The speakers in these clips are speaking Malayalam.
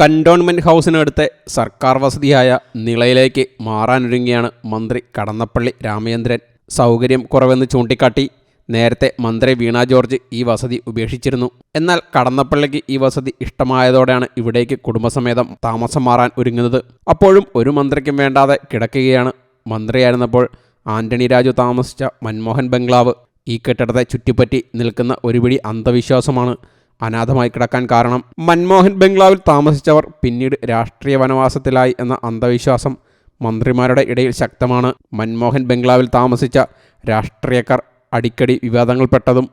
കന്റോൺമെന്റ് ഹൗസിനടുത്തെ സർക്കാർ വസതിയായ നിളയിലേക്ക് മാറാനൊരുങ്ങിയാണ് മന്ത്രി കടന്നപ്പള്ളി രാമചന്ദ്രൻ. സൗകര്യം കുറവെന്ന് ചൂണ്ടിക്കാട്ടി നേരത്തെ മന്ത്രി വീണ ജോർജ് ഈ വസതി ഉപേക്ഷിച്ചിരുന്നു. എന്നാൽ കടന്നപ്പള്ളിക്ക് ഈ വസതി ഇഷ്ടമായതോടെയാണ് ഇവിടേക്ക് കുടുംബസമേതം താമസം മാറാൻ ഒരുങ്ങുന്നത്. അപ്പോഴും ഒരു മന്ത്രിക്കും വേണ്ടാതെ കിടക്കുകയാണ് മന്ത്രിയായിരുന്നപ്പോൾ ആന്റണി രാജു താമസിച്ച മൻമോഹൻ ബംഗ്ലാവ്. ഈ കെട്ടിടത്തെ ചുറ്റിപ്പറ്റി നിൽക്കുന്ന ഒരുപിടി അന്ധവിശ്വാസമാണ് അനാഥമായി കിടക്കാൻ കാരണം മൻമോഹൻ ബംഗ്ലാവിൽ താമസിച്ചവർ പിന്നീട് രാഷ്ട്രീയ വനവാസത്തിലായി എന്ന അന്ധവിശ്വാസം മന്ത്രിമാരുടെ ഇടയിൽ ശക്തമാണ്. മൻമോഹൻ ബംഗ്ലാവിൽ താമസിച്ച രാഷ്ട്രീയക്കാർ അടിക്കടി വിവാദങ്ങൾപ്പെട്ടതും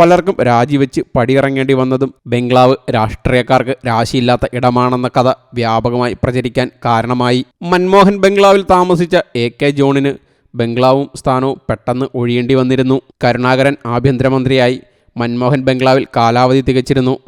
പലർക്കും രാജിവെച്ച് പടിയിറങ്ങേണ്ടി വന്നതും ബംഗ്ലാവ് രാഷ്ട്രീയക്കാർക്ക് രാശിയില്ലാത്ത ഇടമാണെന്ന കഥ വ്യാപകമായി പ്രചരിക്കാൻ കാരണമായി. മൻമോഹൻ ബംഗ്ലാവിൽ താമസിച്ച എ കെ ജോണിന് ബംഗ്ലാവും സ്ഥാനവും പെട്ടെന്ന് ഒഴിയേണ്ടി വന്നിരുന്നു. കരുണാകരൻ ആഭ്യന്തരമന്ത്രിയായി. മൻമോഹൻ ബംഗ്ലാവിൽ കാലാവധി തികച്ചിരുന്നു.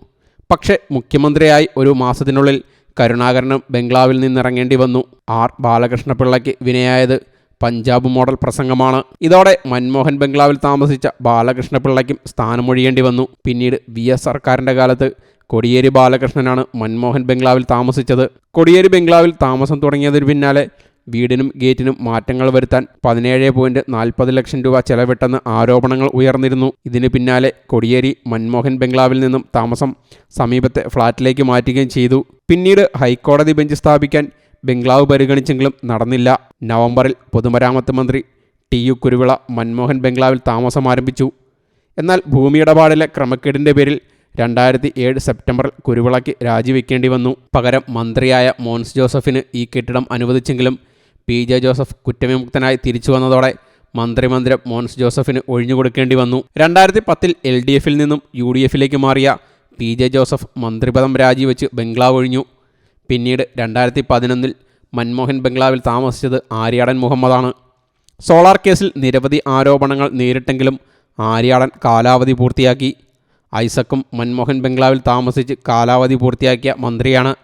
പക്ഷേ മുഖ്യമന്ത്രിയായി ഒരു മാസത്തിനുള്ളിൽ കരുണാകരനും ബംഗ്ലാവിൽ നിന്നിറങ്ങേണ്ടി വന്നു. ആർ. ബാലകൃഷ്ണപിള്ളയ്ക്ക് വിനയായത് പഞ്ചാബ് മോഡൽ പ്രസംഗമാണ്. ഇതോടെ മൻമോഹൻ ബംഗ്ലാവിൽ താമസിച്ച ബാലകൃഷ്ണപിള്ളയ്ക്കും സ്ഥാനമൊഴിയേണ്ടി വന്നു. പിന്നീട് വി എസ് സർക്കാരിന്റെ കാലത്ത് കൊടിയേരി ബാലകൃഷ്ണനാണ് മൻമോഹൻ ബംഗ്ലാവിൽ താമസിച്ചത്. കൊടിയേരി ബംഗ്ലാവിൽ താമസം തുടങ്ങിയതിന് പിന്നാലെ വീടിനും ഗേറ്റിനും മാറ്റങ്ങൾ വരുത്താൻ പതിനേഴ് പോയിന്റ് നാൽപ്പത് ലക്ഷം രൂപ ചെലവിട്ടെന്ന് ആരോപണങ്ങൾ ഉയർന്നിരുന്നു. ഇതിന് പിന്നാലെ കൊടിയേരി മൻമോഹൻ ബംഗ്ലാവിൽ നിന്നും താമസം സമീപത്തെ ഫ്ളാറ്റിലേക്ക് മാറ്റുകയും ചെയ്തു. പിന്നീട് ഹൈക്കോടതി ബെഞ്ച് സ്ഥാപിക്കാൻ ബംഗ്ലാവ് പരിഗണിച്ചെങ്കിലും നടന്നില്ല. നവംബറിൽ പൊതുമരാമത്ത് മന്ത്രി ടി യു കുരുവിള മൻമോഹൻ ബംഗ്ലാവിൽ താമസം ആരംഭിച്ചു. എന്നാൽ ഭൂമിയിടപാടിലെ ക്രമക്കേടിന്റെ പേരിൽ രണ്ടായിരത്തി ഏഴ് സെപ്റ്റംബറിൽ കുരുവിളയ്ക്ക് രാജിവെക്കേണ്ടി വന്നു. പകരം മന്ത്രിയായ മോൻസ് ജോസഫിന് ഈ കെട്ടിടം അനുവദിച്ചെങ്കിലും പി ജെ ജോസഫ് കുറ്റവിമുക്തനായി തിരിച്ചു വന്നതോടെ മന്ത്രിമന്ദിരം മോൻസ് ജോസഫിന് ഒഴിഞ്ഞുകൊടുക്കേണ്ടി വന്നു. രണ്ടായിരത്തി പത്തിൽ എൽ ഡി എഫിൽ നിന്നും യു ഡി എഫിലേക്ക് മാറിയ പി ജെ ജോസഫ് മന്ത്രിപദം രാജിവെച്ച് ബംഗ്ലാവ് ഒഴിഞ്ഞു. പിന്നീട് രണ്ടായിരത്തി പതിനൊന്നിൽ മൻമോഹൻ ബംഗ്ലാവിൽ താമസിച്ചത് ആര്യാടൻ മുഹമ്മദാണ്. സോളാർ കേസിൽ നിരവധി ആരോപണങ്ങൾ നേരിട്ടെങ്കിലും ആര്യാടൻ കാലാവധി പൂർത്തിയാക്കി. ഐസക്കും മൻമോഹൻ ബംഗ്ലാവിൽ താമസിച്ച് കാലാവധി പൂർത്തിയാക്കിയ മന്ത്രിയാണ്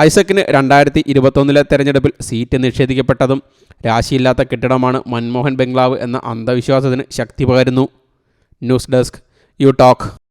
ഐസക്കിന് രണ്ടായിരത്തി ഇരുപത്തൊന്നിലെ തെരഞ്ഞെടുപ്പിൽ സീറ്റ് നിഷേധിക്കപ്പെട്ടതും രാശിയില്ലാത്ത കെട്ടിടമാണ് മൻമോഹൻ ബംഗ്ലാവ് എന്ന അന്ധവിശ്വാസത്തിന് ശക്തി പകരുന്നു. News desk you talk.